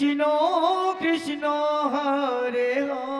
কৃষ্ণ কৃষ্ণ হরে হরে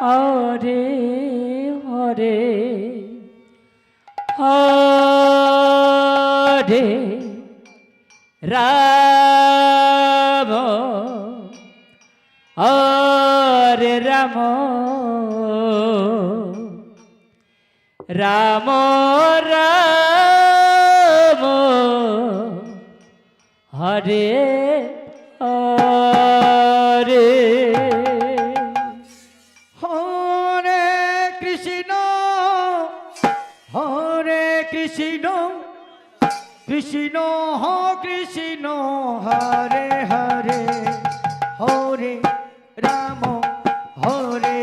হরে হরে হরে রাম হরে রাম রাম রাম হরে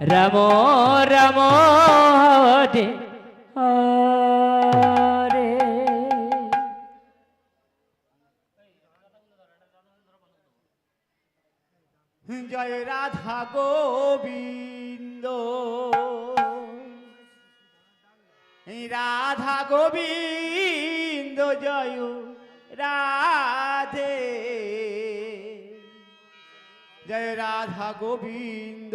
রাম রাম হরে হরে জয় রাধা গোবিন্দ। রাধা গোবিন্দ জয় রাধে। জয় রাধা গোবিন্দ।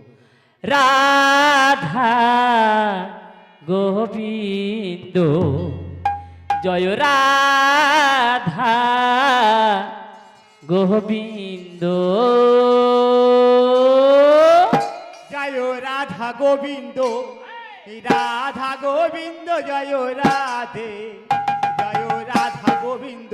রাধা গোবিন্দ, জয় রাধা গোবিন্দ। জয় রাধা গোবিন্দ রাধা গোবিন্দ, জয় রাধে, জয় রাধা গোবিন্দ।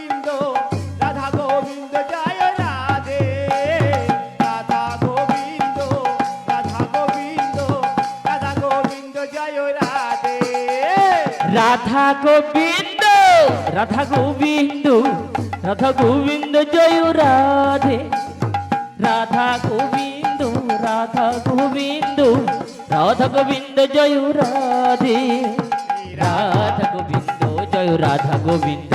রাধা গোবিন্দ রাধা গোবিন্দ রাধা গোবিন্দ, জয় রাধে। রাধা গোবিন্দ রাধা গোবিন্দ রাধা গোবিন্দ, জয় রাধে। রাধা গোবিন্দ, জয় রাধা গোবিন্দ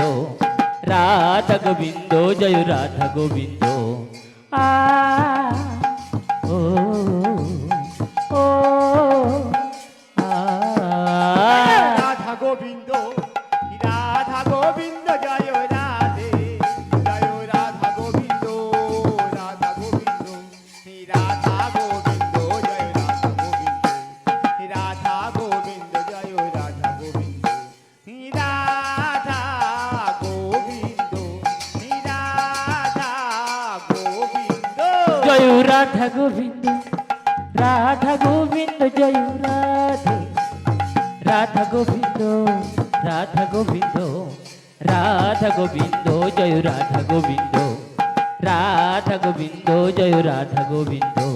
রাধা গোবিন্দ, জয় রাধা গোবিন্দ। আ রাধা গোবিন্দ জয় রাধা গোবিন্দ। রাধা গোবিন্দ জয় রাধা গোবিন্দ।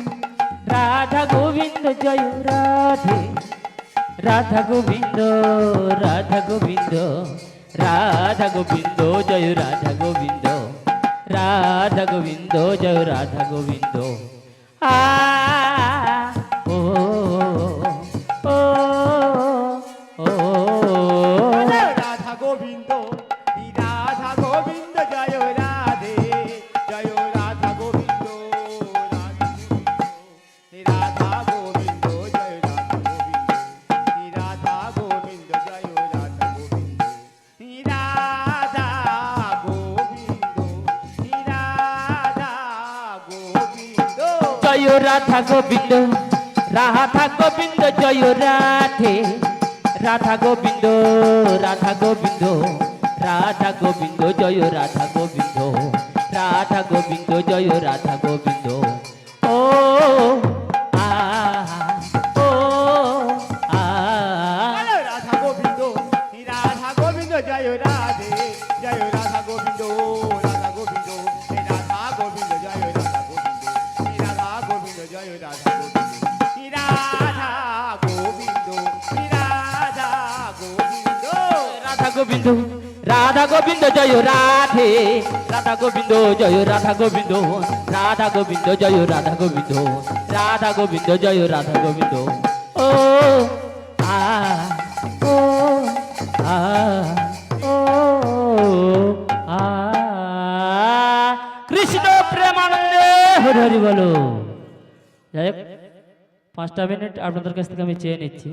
জয় রাধে। রাধা গোবিন্দ রাধা গোবিন্দ রাধা গোবিন্দ, জয় রাধা গোবিন্দ রাধা গোবিন্দ, জয় রাধা গোবিন্দ। গোবিন্দ জয় রাধে জয় রাধা গোবিন্দ রাধা গোবিন্দ রাধা গোবিন্দ জয় রাধা গোবিন্দ রাধা গোবিন্দ জয় রাধা গোবিন্দ রাধা গোবিন্দ রাধা গোবিন্দ রাধা গোবিন্দ রাধা গোবিন্দ জয় রাধে রাধা গোবিন্দ জয় রাধা গোবিন্দ রাধা গোবিন্দ জয় রাধা গোবিন্দ রাধা গোবিন্দ জয় রাধা গোবিন্দ ও বলো। যাই হোক, পাঁচটা মিনিট আপনাদের কাছ থেকে আমি চেয়ে নিচ্ছি।